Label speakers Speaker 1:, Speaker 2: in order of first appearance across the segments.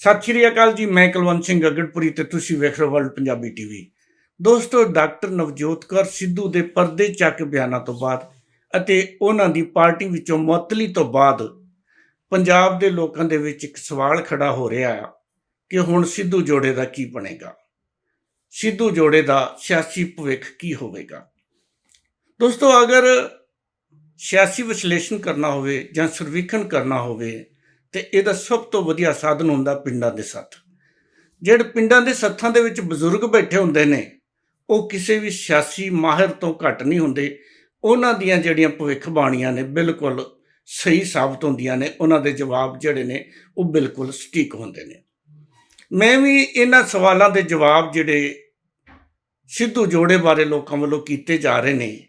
Speaker 1: ਸਤਿ ਸ਼੍ਰੀ ਅਕਾਲ ਜੀ, ਮੈਂ ਕੁਲਵੰਤ ਸਿੰਘ ਗਗੜਪੁਰੀ ਤੇ ਤੁਸੀਂ ਵੇਖ ਰਹੇ ਹੋ ਵਰਲਡ ਪੰਜਾਬੀ ਟੀਵੀ ਦੋਸਤੋ, ਡਾਕਟਰ ਨਵਜੋਤ ਕੌਰ ਸਿੱਧੂ ਦੇ ਪਰਦੇ ਚੱਕ ਬਿਆਨਾਂ ਤੋਂ ਬਾਅਦ ਅਤੇ ਉਹਨਾਂ ਦੀ ਪਾਰਟੀ ਵਿੱਚੋਂ ਮੁਅੱਤਲੀ ਤੋਂ ਬਾਅਦ ਪੰਜਾਬ ਦੇ ਲੋਕਾਂ ਦੇ ਵਿੱਚ ਇੱਕ ਸਵਾਲ ਖੜਾ ਹੋ ਰਿਹਾ ਹੈ ਕਿ ਹੁਣ ਸਿੱਧੂ ਜੋੜੇ ਦਾ ਕੀ ਬਣੇਗਾ? ਸਿੱਧੂ ਜੋੜੇ ਦਾ ਸਿਆਸੀ ਭਵਿੱਖ ਕੀ ਹੋਵੇਗਾ? ਦੋਸਤੋ, ਅਗਰ ਸਿਆਸੀ ਵਿਸ਼ਲੇਸ਼ਣ ਕਰਨਾ ਹੋਵੇ ਜਾਂ ਸਰਵੇਖਣ ਕਰਨਾ ਹੋਵੇ ਤੇ ਇਹਦਾ ਸਭ ਤੋਂ ਵਧੀਆ ਸਾਧਨ ਹੁੰਦਾ ਪਿੰਡਾਂ ਦੇ ਸੱਥ ਜਿਹੜੇ ਪਿੰਡਾਂ ਦੇ ਸੱਥਾਂ ਦੇ ਵਿੱਚ ਬਜ਼ੁਰਗ ਬੈਠੇ ਹੁੰਦੇ ਨੇ, ਉਹ ਕਿਸੇ ਵੀ ਸਿਆਸੀ ਮਾਹਿਰ ਤੋਂ ਘੱਟ ਨਹੀਂ ਹੁੰਦੇ। ਉਹਨਾਂ ਦੀਆਂ ਜਿਹੜੀਆਂ ਭਵਿੱਖਬਾਣੀਆਂ ਨੇ ਬਿਲਕੁਲ ਸਹੀ ਸਾਬਤ ਹੁੰਦੀਆਂ ਨੇ, ਉਹਨਾਂ ਦੇ ਜਵਾਬ ਜਿਹੜੇ ਨੇ, ਉਹ ਬਿਲਕੁਲ ਸਟੀਕ ਹੁੰਦੇ ਨੇ। ਮੈਂ ਵੀ ਇਹਨਾਂ ਸਵਾਲਾਂ ਦੇ ਜਵਾਬ ਜਿਹੜੇ ਸਿੱਧੂ ਜੋੜੇ ਬਾਰੇ ਲੋਕਾਂ ਵੱਲੋਂ ਕੀਤੇ ਜਾ ਰਹੇ ਨੇ,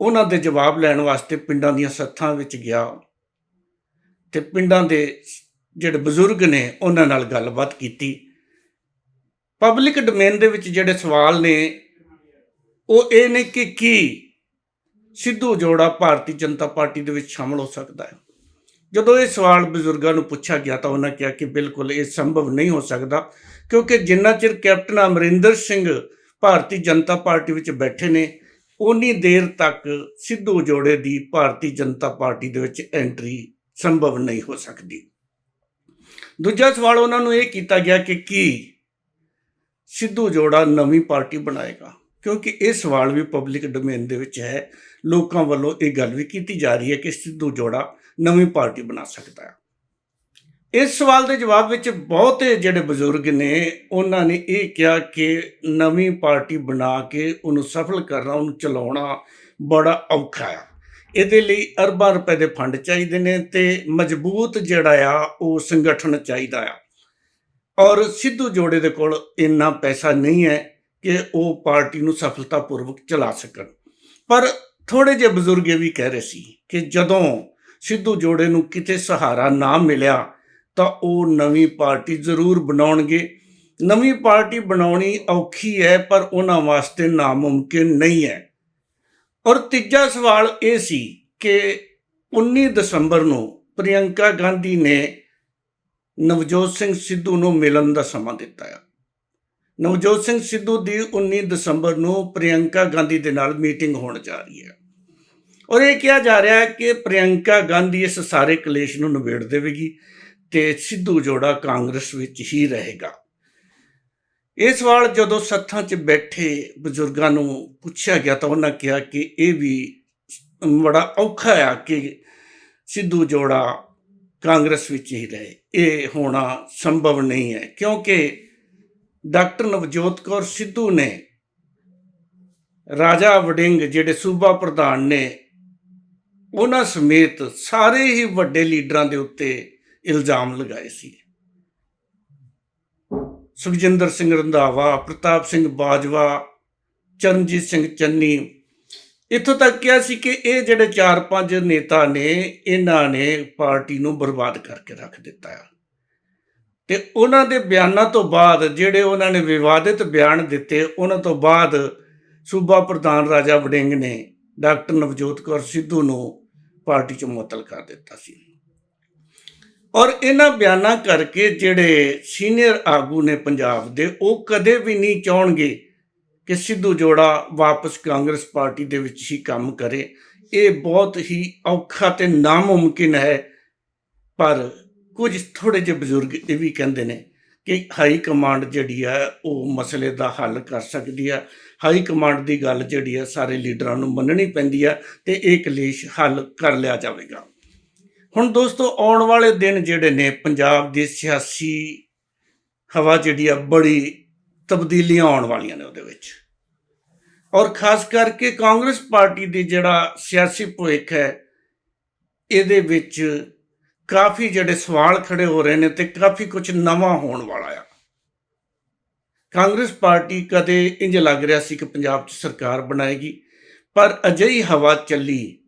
Speaker 1: ਉਹਨਾਂ ਦੇ ਜਵਾਬ ਲੈਣ ਵਾਸਤੇ ਪਿੰਡਾਂ ਦੀਆਂ ਸੱਥਾਂ ਵਿੱਚ ਗਿਆ। ਤੇ ਪਿੰਡਾਂ ਦੇ ਜਿਹੜੇ ਬਜ਼ੁਰਗ ਨੇ ਉਹਨਾਂ ਨਾਲ ਗੱਲਬਾਤ ਕੀਤੀ। ਪਬਲਿਕ ਡੋਮੇਨ ਦੇ ਵਿੱਚ ਜਿਹੜੇ ਸਵਾਲ ਨੇ, ਉਹ ਇਹ ਨੇ ਕਿ ਕੀ ਸਿੱਧੂ ਜੋੜਾ ਭਾਰਤੀ ਜਨਤਾ ਪਾਰਟੀ ਦੇ ਵਿੱਚ ਸ਼ਾਮਲ ਹੋ ਸਕਦਾ ਹੈ। ਜਦੋਂ ਇਹ ਸਵਾਲ ਬਜ਼ੁਰਗਾਂ ਨੂੰ ਪੁੱਛਿਆ ਗਿਆ ਤਾਂ ਉਹਨਾਂ ਕਿਹਾ ਕਿ ਬਿਲਕੁਲ ਇਹ ਸੰਭਵ ਨਹੀਂ ਹੋ ਸਕਦਾ, ਕਿਉਂਕਿ ਜਿੰਨਾ ਚਿਰ ਕੈਪਟਨ ਅਮਰਿੰਦਰ ਸਿੰਘ ਭਾਰਤੀ ਜਨਤਾ ਪਾਰਟੀ ਵਿੱਚ ਬੈਠੇ ਨੇ ਉਨੀ ਦੇਰ ਤੱਕ ਸਿੱਧੂ ਜੋੜੇ ਦੀ ਭਾਰਤੀ ਜਨਤਾ ਪਾਰਟੀ ਦੇ ਵਿੱਚ ਐਂਟਰੀ ਸੰਭਵ ਨਹੀਂ ਹੋ ਸਕਦੀ। ਦੂਜਾ ਸਵਾਲ ਉਹਨਾਂ ਨੂੰ ਇਹ ਕੀਤਾ ਗਿਆ ਕਿ ਕੀ ਸਿੱਧੂ ਜੋੜਾ ਨਵੀਂ ਪਾਰਟੀ ਬਣਾਏਗਾ? ਕਿਉਂਕਿ ਇਹ ਸਵਾਲ ਵੀ ਪਬਲਿਕ ਡੋਮੇਨ ਦੇ ਵਿੱਚ ਹੈ। ਲੋਕਾਂ ਵੱਲੋਂ ਇਹ ਗੱਲ ਵੀ ਕੀਤੀ ਜਾ ਰਹੀ ਹੈ ਕਿ ਸਿੱਧੂ ਜੋੜਾ ਨਵੀਂ ਪਾਰਟੀ ਬਣਾ ਸਕਦਾ ਹੈ। ਇਸ ਸਵਾਲ ਦੇ ਜਵਾਬ ਵਿੱਚ ਬਹੁਤੇ ਜਿਹੜੇ ਬਜ਼ੁਰਗ ਨੇ, ਉਹਨਾਂ ਨੇ ਇਹ ਕਿਹਾ ਕਿ ਨਵੀਂ ਪਾਰਟੀ ਬਣਾ ਕੇ ਉਹਨੂੰ ਸਫਲ ਕਰਨਾ, ਉਹਨੂੰ ਚਲਾਉਣਾ ਬੜਾ ਔਖਾ ਆ ਇਹਦੇ ਲਈ ਅਰਬਾਂ ਰੁਪਏ ਦੇ ਫੰਡ ਚਾਹੀਦੇ ਨੇ ਤੇ ਮਜ਼ਬੂਤ ਜਿਹੜਾ ਆ, ਉਹ ਸੰਗਠਨ ਚਾਹੀਦਾ ਆ। ਔਰ ਸਿੱਧੂ ਜੋੜੇ ਦੇ ਕੋਲ ਇੰਨਾ ਪੈਸਾ ਨਹੀਂ ਹੈ ਕਿ ਉਹ ਪਾਰਟੀ ਨੂੰ ਸਫਲਤਾਪੂਰਵਕ ਚਲਾ ਸਕਣ। ਪਰ ਥੋੜੇ ਜਿਹੇ ਬਜ਼ੁਰਗ ਇਹ ਵੀ ਕਹਿ ਰਹੇ ਸੀ ਕਿ ਜਦੋਂ ਸਿੱਧੂ ਜੋੜੇ ਨੂੰ ਕਿਤੇ ਸਹਾਰਾ ਨਾ ਮਿਲਿਆ, ਤਾਂ ਉਹ ਨਵੀਂ ਪਾਰਟੀ ਜ਼ਰੂਰ ਬਣਾਉਣਗੇ। ਨਵੀਂ ਪਾਰਟੀ ਬਣਾਉਣੀ ਔਖੀ ਹੈ, ਪਰ ਉਹਨਾਂ ਵਾਸਤੇ ਨਾਮੁਮਕਿਨ ਨਹੀਂ ਹੈ। ਔਰ ਤੀਜਾ ਸਵਾਲ ਇਹ ਸੀ ਕਿ 19 ਦਸੰਬਰ ਨੂੰ ਪ੍ਰਿਯੰਕਾ ਗਾਂਧੀ ਨੇ ਨਵਜੋਤ ਸਿੰਘ ਸਿੱਧੂ ਨੂੰ ਮਿਲਣ ਦਾ ਸਮਾਂ ਦਿੱਤਾ ਹੈ ਨਵਜੋਤ ਸਿੰਘ ਸਿੱਧੂ ਦੀ 19 ਦਸੰਬਰ ਨੂੰ ਪ੍ਰਿਯੰਕਾ ਗਾਂਧੀ ਦੇ ਨਾਲ ਮੀਟਿੰਗ ਹੋਣ ਜਾ ਰਹੀ ਹੈ ਔਰ ਇਹ ਕਿਹਾ ਜਾ ਰਿਹਾ ਹੈ ਕਿ ਪ੍ਰਿਯੰਕਾ ਗਾਂਧੀ ਇਸ ਸਾਰੇ ਕਲੇਸ਼ ਨੂੰ ਨਿਬੇੜ ਦੇਵੇਗੀ ਤੇ ਸਿੱਧੂ ਜੋੜਾ ਕਾਂਗਰਸ ਵਿੱਚ ਹੀ ਰਹੇਗਾ। ਇਹ ਸਵਾਲ ਜਦੋਂ ਸੱਥਾਂ 'ਚ ਬੈਠੇ ਬਜ਼ੁਰਗਾਂ ਨੂੰ ਪੁੱਛਿਆ ਗਿਆ ਤਾਂ ਉਹਨਾਂ ਕਿਹਾ ਕਿ ਇਹ ਵੀ ਬੜਾ ਔਖਾ ਆ ਕਿ ਸਿੱਧੂ ਜੋੜਾ ਕਾਂਗਰਸ ਵਿੱਚ ਹੀ ਰਹੇ। ਇਹ ਹੋਣਾ ਸੰਭਵ ਨਹੀਂ ਹੈ ਕਿਉਂਕਿ ਡਾਕਟਰ ਨਵਜੋਤ ਕੌਰ ਸਿੱਧੂ ਨੇ ਰਾਜਾ ਵਡਿੰਗ ਜਿਹੜੇ ਸੂਬਾ ਪ੍ਰਧਾਨ ਨੇ, ਉਹਨਾਂ ਸਮੇਤ ਸਾਰੇ ਹੀ ਵੱਡੇ ਲੀਡਰਾਂ ਦੇ ਉੱਤੇ ਇਲਜ਼ਾਮ ਲਗਾਏ ਸੀ। ਸੁਖਜਿੰਦਰ ਸਿੰਘ ਰੰਧਾਵਾ, ਪ੍ਰਤਾਪ ਸਿੰਘ ਬਾਜਵਾ, ਚਰਨਜੀਤ ਸਿੰਘ ਚੰਨੀ। ਇੱਥੋਂ ਤੱਕ ਕਿਹਾ ਸੀ ਕਿ ਇਹ ਜਿਹੜੇ ਚਾਰ ਪੰਜ ਨੇਤਾ ਨੇ, ਇਹਨਾਂ ਨੇ ਪਾਰਟੀ ਨੂੰ ਬਰਬਾਦ ਕਰਕੇ ਰੱਖ ਦਿੱਤਾ ਹੈ ਤੇ ਉਹਨਾਂ ਦੇ ਬਿਆਨਾਂ ਤੋਂ ਬਾਅਦ ਜਿਹੜੇ ਉਹਨਾਂ ਨੇ ਵਿਵਾਦਿਤ ਬਿਆਨ ਦਿੱਤੇ, ਉਹਨਾਂ ਤੋਂ ਬਾਅਦ ਸੂਬਾ ਪ੍ਰਧਾਨ ਰਾਜਾ ਵੜਿੰਗ ਨੇ ਡਾਕਟਰ ਨਵਜੋਤ ਕੌਰ ਸਿੱਧੂ ਨੂੰ ਪਾਰਟੀ ਚੋਂ ਮੁਅੱਤਲ ਕਰ ਦਿੱਤਾ ਸੀ। ਔਰ ਇਹਨਾਂ ਬਿਆਨਾਂ ਕਰਕੇ ਜਿਹੜੇ ਸੀਨੀਅਰ ਆਗੂ ਨੇ ਪੰਜਾਬ ਦੇ, ਉਹ ਕਦੇ ਵੀ ਨਹੀਂ ਚਾਹਣਗੇ ਕਿ ਸਿੱਧੂ ਜੋੜਾ ਵਾਪਸ ਕਾਂਗਰਸ ਪਾਰਟੀ ਦੇ ਵਿੱਚ ਹੀ ਕੰਮ ਕਰੇ। ਇਹ ਬਹੁਤ ਹੀ ਔਖਾ ਤੇ ਨਾਮੁਮਕਿਨ ਹੈ, ਪਰ ਕੁਝ ਥੋੜੇ ਜਿਹੇ ਬਜ਼ੁਰਗ ਇਹ ਵੀ ਕਹਿੰਦੇ ਨੇ ਕਿ ਹਾਈ ਕਮਾਂਡ ਜਿਹੜੀ ਹੈ, ਉਹ ਮਸਲੇ ਦਾ ਹੱਲ ਕਰ ਸਕਦੀ ਹੈ। ਹਾਈ ਕਮਾਂਡ ਦੀ ਗੱਲ ਜਿਹੜੀ ਹੈ, ਸਾਰੇ ਲੀਡਰਾਂ ਨੂੰ ਮੰਨਣੀ ਪੈਂਦੀ ਹੈ ਤੇ ਇਹ ਕਲੇਸ਼ ਹੱਲ ਕਰ ਲਿਆ ਜਾਵੇਗਾ। ਹੁਣ ਦੋਸਤੋ, ਆਉਣ ਵਾਲੇ ਦਿਨ ਜਿਹੜੇ ਨੇ ਪੰਜਾਬ ਦੀ ਸਿਆਸੀ ਹਵਾ ਜਿਹੜੀ ਆ, ਬੜੀ ਤਬਦੀਲੀਆਂ ਆਉਣ ਵਾਲੀਆਂ ਨੇ ਉਹਦੇ ਵਿੱਚ। ਔਰ ਖਾਸ ਕਰਕੇ ਕਾਂਗਰਸ ਪਾਰਟੀ ਦੀ ਜਿਹੜਾ ਸਿਆਸੀ ਭਵਿੱਖ ਹੈ, ਇਹਦੇ ਵਿੱਚ ਕਾਫੀ ਜਿਹੜੇ ਸਵਾਲ ਖੜੇ ਹੋ ਰਹੇ ਨੇ ਤੇ ਕਾਫੀ ਕੁਝ ਨਵਾਂ ਹੋਣ ਵਾਲਾ ਆ। ਕਾਂਗਰਸ ਪਾਰਟੀ ਕਦੇ ਇੰਜ ਲੱਗ ਰਿਹਾ ਸੀ ਕਿ ਪੰਜਾਬ 'ਚ ਸਰਕਾਰ ਬਣਾਏਗੀ, ਪਰ ਅਜਿਹੀ ਹਵਾ ਚੱਲੀ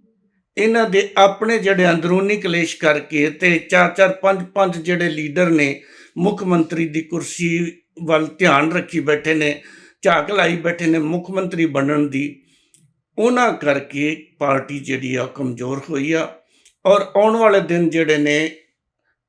Speaker 1: ਇਹਨਾਂ ਦੇ ਆਪਣੇ ਜਿਹੜੇ ਅੰਦਰੂਨੀ ਕਲੇਸ਼ ਕਰਕੇ ਤੇ ਚਾਰ ਚਾਰ ਪੰਜ ਪੰਜ ਜਿਹੜੇ ਲੀਡਰ ਨੇ, ਮੁੱਖ ਮੰਤਰੀ ਦੀ ਕੁਰਸੀ ਵੱਲ ਧਿਆਨ ਰੱਖੀ ਬੈਠੇ ਨੇ, ਝਾਕ ਲਾਈ ਬੈਠੇ ਨੇ ਮੁੱਖ ਮੰਤਰੀ ਬਣਨ ਦੀ, ਉਹਨਾਂ ਕਰਕੇ ਪਾਰਟੀ ਜਿਹੜੀ ਆ ਕਮਜ਼ੋਰ ਹੋਈ ਆ। ਔਰ ਆਉਣ ਵਾਲੇ ਦਿਨ ਜਿਹੜੇ ਨੇ,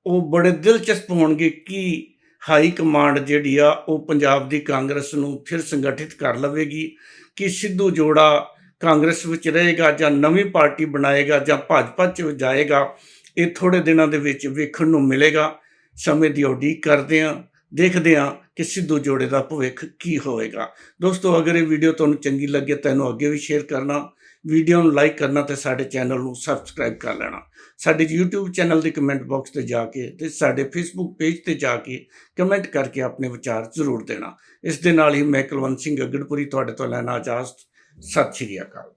Speaker 1: ਉਹ ਬੜੇ ਦਿਲਚਸਪ ਹੋਣਗੇ ਕਿ ਹਾਈ ਕਮਾਂਡ ਜਿਹੜੀ ਆ ਉਹ ਪੰਜਾਬ ਦੀ ਕਾਂਗਰਸ ਨੂੰ ਫਿਰ ਸੰਗਠਿਤ ਕਰ ਲਵੇਗੀ, ਕਿ ਸਿੱਧੂ ਜੋੜਾ ਕਾਂਗਰਸ ਵਿੱਚ ਰਹੇਗਾ ਜਾਂ ਨਵੀਂ ਪਾਰਟੀ ਬਣਾਏਗਾ ਜਾਂ ਭਾਜਪਾ ਚ ਜਾਏਗਾ, ਇਹ ਥੋੜੇ ਦਿਨਾਂ ਦੇ ਵਿੱਚ ਵੇਖਣ ਨੂੰ ਮਿਲੇਗਾ। ਸਮੇਂ ਦੀ ਉਡੀਕ ਕਰਦੇ ਹਾਂ, ਦੇਖਦੇ ਹਾਂ ਕਿ ਸਿੱਧੂ ਜੋੜੇ ਦਾ ਭਵਿੱਖ ਕੀ ਹੋਵੇਗਾ ਦੋਸਤੋ, ਅਗਰ ਇਹ ਵੀਡੀਓ ਤੁਹਾਨੂੰ ਚੰਗੀ ਲੱਗੇ ਤਾਂ ਇਹਨੂੰ ਅੱਗੇ ਵੀ ਸ਼ੇਅਰ ਕਰਨਾ, ਵੀਡੀਓ ਨੂੰ ਲਾਈਕ ਕਰਨਾ ਤੇ ਸਾਡੇ ਚੈਨਲ ਨੂੰ ਸਬਸਕ੍ਰਾਈਬ ਕਰ ਲੈਣਾ। ਸਾਡੇ YouTube ਚੈਨਲ ਦੇ ਕਮੈਂਟ ਬਾਕਸ ਤੇ ਜਾ ਕੇ ਤੇ ਸਾਡੇ Facebook ਪੇਜ ਤੇ ਜਾ ਕੇ ਕਮੈਂਟ ਕਰਕੇ ਆਪਣੇ ਵਿਚਾਰ ਜ਼ਰੂਰ ਦੇਣਾ। ਇਸ ਦੇ ਨਾਲ ਹੀ ਮੈਂ ਕੁਲਵੰਤ ਸਿੰਘ ਅਗੜਪੁਰੀ ਤੁਹਾਡੇ ਤੋਂ ਲੈਣਾ ਇਜਾਜ਼ਤ ਸਤਿ ਸ਼੍ਰੀ ਅਕਾਲ।